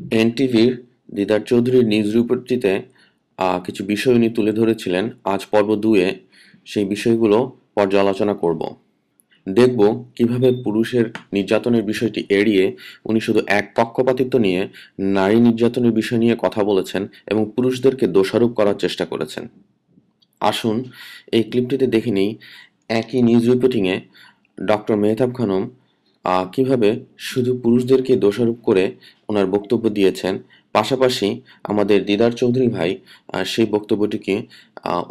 এনটিভির দিদার চৌধুরীর নিউজ রিপোর্টটিতে কিছু বিষয় উনি তুলে ধরেছিলেন। আজ পর্ব দুয়ে সেই বিষয়গুলো পর্যালোচনা করব। দেখব কীভাবে পুরুষের নির্যাতনের বিষয়টি এড়িয়ে উনি শুধু এক পক্ষপাতিত্ব নিয়ে নারী নির্যাতনের বিষয় নিয়ে কথা বলেছেন এবং পুরুষদেরকে দোষারোপ করার চেষ্টা করেছেন। আসুন এই ক্লিপটিতে দেখে নিই, একই নিউজ রিপোর্টিংয়ে ডক্টর মেহতাব খানম কীভাবে শুধু পুরুষদেরকে দোষারোপ করে ওনার বক্তব্য দিয়েছেন, পাশাপাশি আমাদের দিদার চৌধুরী ভাই সেই বক্তব্যটিকে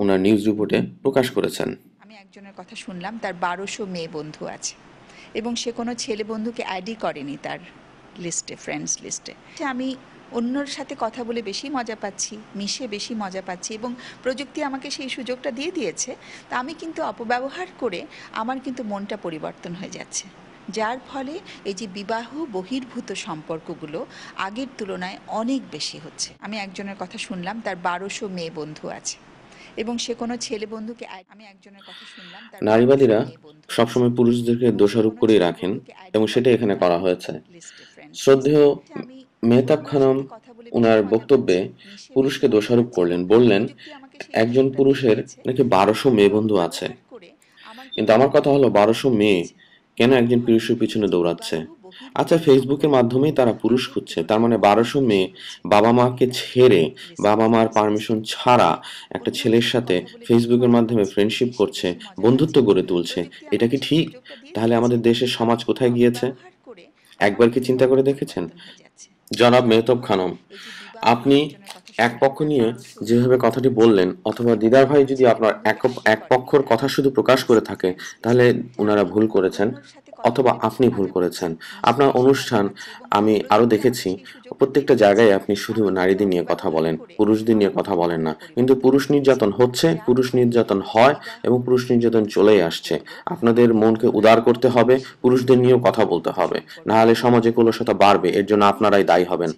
ওনার নিউজ রিপোর্টে প্রকাশ করেছেন। আমি একজনের কথা শুনলাম, তার বারোশো মেয়ে বন্ধু আছে এবং সে কোনো ছেলে বন্ধুকে অ্যাডই করেনি তার লিস্টে ফ্রেন্ডস লিস্টে আমি অন্যর সাথে কথা বলে বেশি মজা পাচ্ছি, মিশে বেশি মজা পাচ্ছি এবং প্রযুক্তি আমাকে সেই সুযোগটা দিয়ে দিয়েছে। তা আমি কিন্তু অপব্যবহার করে আমার কিন্তু মনটা পরিবর্তন হয়ে যাচ্ছে। যার ফলে এই যে বিবাহ বহির্ভূত সম্পর্কগুলো আগের তুলনায় অনেক বেশি হচ্ছে। আমি একজনের কথা শুনলাম তার বারোশো মেয়ে বন্ধু আছে এবং সে কোনো ছেলে বন্ধুকে আমি একজনের কথা শুনলাম নারীবাদীরা 1200 মেয়ে বন্ধু আছে। সবসময় পুরুষদেরকে দোষারোপ করে রাখেন এবং সেটা এখানে করা হয়েছে। শ্রদ্ধেয় মেহতাব খানম ওনার বক্তব্যে পুরুষকে দোষারোপ করলেন বললেন একজন পুরুষের নাকি বারোশো মেয়ে বন্ধু আছে? কিন্তু আমার কথা হলো বারোশো মেয়ে কেন একজন পুরুষের পিছনে দৌড়াচ্ছে? আচ্ছা ফেসবুকের মাধ্যমেই তারা পুরুষ খুঁজছে। তার মানে বারোশো মেয়ে বাবা মাকে ছেড়ে বাবা মার পারমিশন ছাড়া একটা ছেলের সাথে ফেসবুকের মাধ্যমে ফ্রেন্ডশিপ করছে, বন্ধুত্ব গড়ে তুলছে, এটা কি ঠিক? তাহলে আমাদের দেশের সমাজ কোথায় গিয়েছে? একবার কি চিন্তা করে দেখেছেন? জনাব মেহতাব খানম, আপনি এক পক্ষ নিয়ে যেভাবে কথাটি বললেন, অথবা দিদার ভাই যদি আপনার এক এক পক্ষর কথা শুধু প্রকাশ করে থাকে, তাহলে ওনারা ভুল করেছেন, অথবা আপনি ভুল করেছেন। আপনার অনুষ্ঠান আমি আরও দেখেছি, প্রত্যেকটা জায়গায় আপনি শুধু নারীদের নিয়ে কথা বলেন, পুরুষদের নিয়ে কথা বলেন না। কিন্তু পুরুষ নির্যাতন হচ্ছে, পুরুষ নির্যাতন হয়, এবং পুরুষ নির্যাতন চলেই আসছে। আপনাদের মনকে উদার করতে হবে, পুরুষদের নিয়েও কথা বলতে হবে। নাহলে সমাজে কলসতা বাড়বে, এর জন্য আপনারাই দায়ী হবেন।